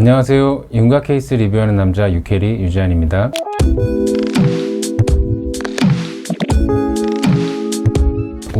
안녕하세요. 윤곽 케이스 리뷰하는 남자 유캐리 유지한입니다.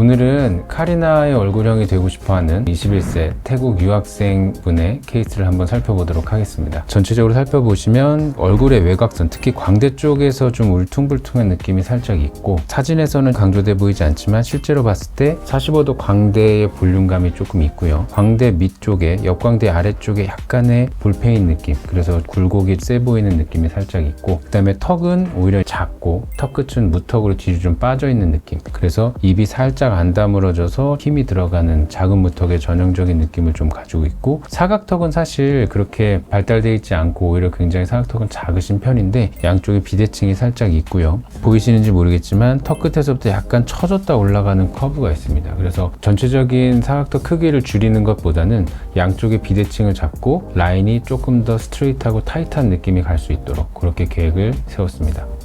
오늘은 카리나의 얼굴형이 되고 싶어하는 21세 태국 유학생 분의 케이스를 한번 살펴보도록 하겠습니다. 전체적으로 살펴보시면 얼굴의 외곽선, 특히 광대 쪽에서 좀 울퉁불퉁한 느낌이 살짝 있고 사진에서는 강조돼 보이지 않지만 실제로 봤을 때 45도 광대의 볼륨감이 조금 있고요. 광대 밑쪽에 옆광대 아래쪽에 약간의 볼페인 느낌, 그래서 굴곡이 세 보이는 느낌이 살짝 있고 그다음에 턱은 오히려 작고 턱 끝은 무턱으로 뒤로 좀 빠져 있는 느낌. 그래서 입이 살짝 안 다물어져서 힘이 들어가는 작은 무턱의 전형적인 느낌을 좀 가지고 있고 사각턱은 사실 그렇게 발달되어 있지 않고 오히려 굉장히 사각턱은 작으신 편인데 양쪽에 비대칭이 살짝 있고요. 보이시는지 모르겠지만 턱 끝에서부터 약간 처졌다 올라가는 커브가 있습니다. 그래서 전체적인 사각턱 크기를 줄이는 것보다는 양쪽에 비대칭을 잡고 라인이 조금 더 스트레이트하고 타이트한 느낌이 갈 수 있도록 그렇게 계획을 세웠습니다.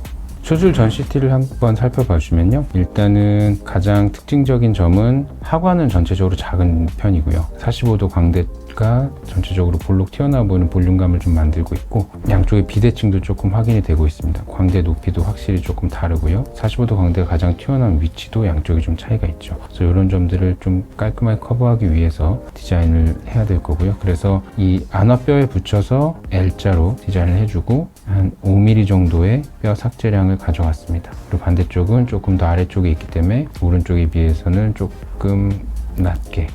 수술 전 CT를 한번 살펴봐 주면요. 일단은 가장 특징적인 점은 하관은 전체적으로 작은 편이고요. 45도 광대가 전체적으로 볼록 튀어나와 보이는 볼륨감을 좀 만들고 있고 양쪽의 비대칭도 조금 확인이 되고 있습니다. 광대 높이도 확실히 조금 다르고요. 45도 광대가 가장 튀어나온 위치도 양쪽이 좀 차이가 있죠. 그래서 이런 점들을 좀 깔끔하게 커버하기 위해서 디자인을 해야 될 거고요. 그래서 이 안화뼈에 붙여서 L자로 디자인을 해주고 한 5mm 정도의 뼈 삭제량을 가져갔습니다. 그리고 반대쪽은 조금 더 아래쪽에 있기 때문에 오른쪽에 비해서는 조금 낮게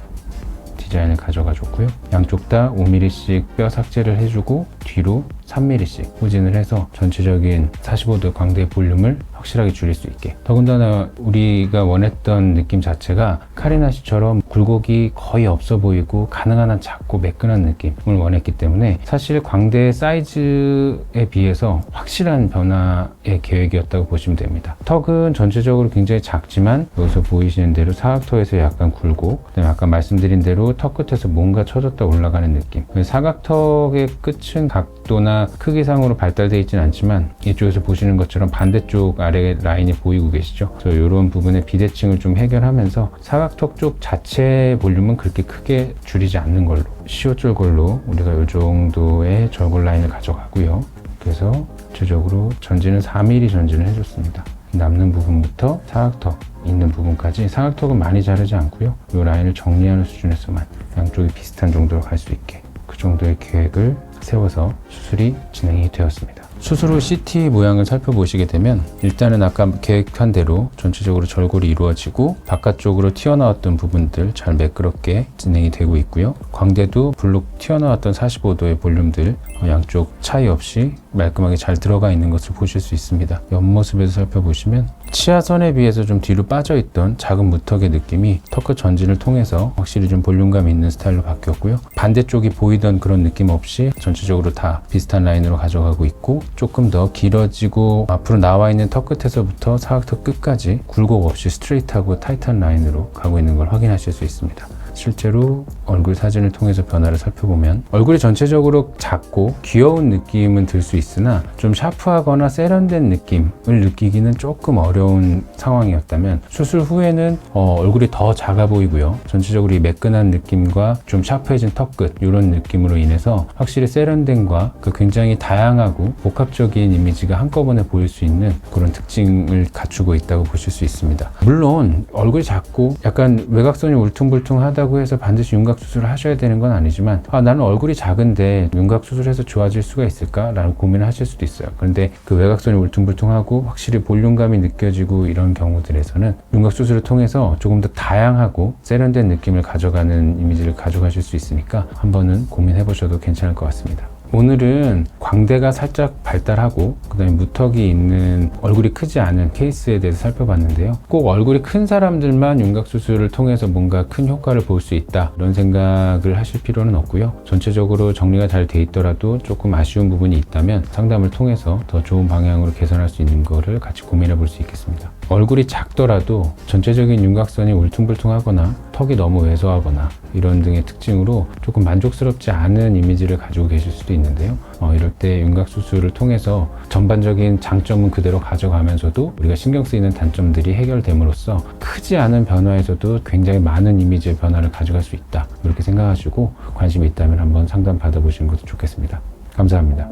디자인을 가져가 줬고요. 양쪽 다 5mm씩 뼈 삭제를 해주고 뒤로 3mm씩 후진을 해서 전체적인 45도 광대 볼륨을 확실하게 줄일 수 있게. 더군다나 우리가 원했던 느낌 자체가 카리나 씨처럼 굴곡이 거의 없어 보이고 가능한 한 작고 매끈한 느낌을 원했기 때문에 사실 광대 사이즈에 비해서 확실한 변화의 계획이었다고 보시면 됩니다. 턱은 전체적으로 굉장히 작지만 여기서 보이시는 대로 사각턱에서 약간 굴고 그다음에 아까 말씀드린 대로 턱 끝에서 뭔가 쳐졌다 올라가는 느낌. 사각턱의 끝은 각도나 크기상으로 발달되어 있지는 않지만 이쪽에서 보시는 것처럼 반대쪽 아래 라인이 보이고 계시죠? 그래서 이런 부분의 비대칭을 좀 해결하면서 사각턱 쪽 자체 볼륨은 그렇게 크게 줄이지 않는 걸로 시옷 절골로 우리가 이 정도의 절골 라인을 가져가고요. 그래서 전체적으로 전진은 4mm 전진을 해줬습니다. 남는 부분부터 사각턱 있는 부분까지 사각턱은 많이 자르지 않고요. 이 라인을 정리하는 수준에서만 양쪽이 비슷한 정도로 갈 수 있게 그 정도의 계획을 세워서 수술이 진행이 되었습니다. 수술 후 CT 모양을 살펴보시게 되면 일단은 아까 계획한 대로 전체적으로 절골이 이루어지고 바깥쪽으로 튀어나왔던 부분들 잘 매끄럽게 진행이 되고 있고요. 광대도 블록 튀어나왔던 45도의 볼륨들 양쪽 차이 없이 말끔하게 잘 들어가 있는 것을 보실 수 있습니다. 옆모습에서 살펴보시면 치아선에 비해서 좀 뒤로 빠져 있던 작은 무턱의 느낌이 턱끝 전진을 통해서 확실히 좀 볼륨감 있는 스타일로 바뀌었고요. 반대쪽이 보이던 그런 느낌 없이 전체적으로 다 비슷한 라인으로 가져가고 있고 조금 더 길어지고 앞으로 나와 있는 턱 끝에서부터 사각턱 끝까지 굴곡 없이 스트레이트하고 타이트한 라인으로 가고 있는 걸 확인하실 수 있습니다. 실제로 얼굴 사진을 통해서 변화를 살펴보면 얼굴이 전체적으로 작고 귀여운 느낌은 들 수 있으나 좀 샤프하거나 세련된 느낌을 느끼기는 조금 어려운 상황이었다면 수술 후에는 어, 얼굴이 더 작아 보이고요. 전체적으로 이 매끈한 느낌과 좀 샤프해진 턱끝 이런 느낌으로 인해서 확실히 세련된과 그 굉장히 다양하고 복합적인 이미지가 한꺼번에 보일 수 있는 그런 특징을 갖추고 있다고 보실 수 있습니다. 물론 얼굴이 작고 약간 외곽선이 울퉁불퉁하다고 해서 반드시 윤곽 수술을 하셔야 되는 건 아니지만 아, 나는 얼굴이 작은데 윤곽 수술해서 좋아질 수가 있을까라는 고민을 하실 수도 있어요. 그런데 그 외곽선이 울퉁불퉁하고 확실히 볼륨감이 느껴지고 이런 경우들에서는 윤곽 수술을 통해서 조금 더 다양하고 세련된 느낌을 가져가는 이미지를 가져가실 수 있으니까 한번은 고민해 보셔도 괜찮을 것 같습니다. 오늘은 광대가 살짝 발달하고 그다음에 무턱이 있는 얼굴이 크지 않은 케이스에 대해서 살펴봤는데요. 꼭 얼굴이 큰 사람들만 윤곽 수술을 통해서 뭔가 큰 효과를 볼 수 있다 이런 생각을 하실 필요는 없고요. 전체적으로 정리가 잘 돼 있더라도 조금 아쉬운 부분이 있다면 상담을 통해서 더 좋은 방향으로 개선할 수 있는 거를 같이 고민해 볼 수 있겠습니다. 얼굴이 작더라도 전체적인 윤곽선이 울퉁불퉁하거나 턱이 너무 왜소하거나 이런 등의 특징으로 조금 만족스럽지 않은 이미지를 가지고 계실 수도 있는데요. 어, 이럴 때 윤곽 수술을 통해서 전반적인 장점은 그대로 가져가면서도 우리가 신경 쓰이는 단점들이 해결됨으로써 크지 않은 변화에서도 굉장히 많은 이미지의 변화를 가져갈 수 있다. 이렇게 생각하시고 관심이 있다면 한번 상담 받아보시는 것도 좋겠습니다. 감사합니다.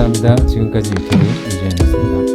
감사합니다. 지금까지 유태리 유재현이었습니다.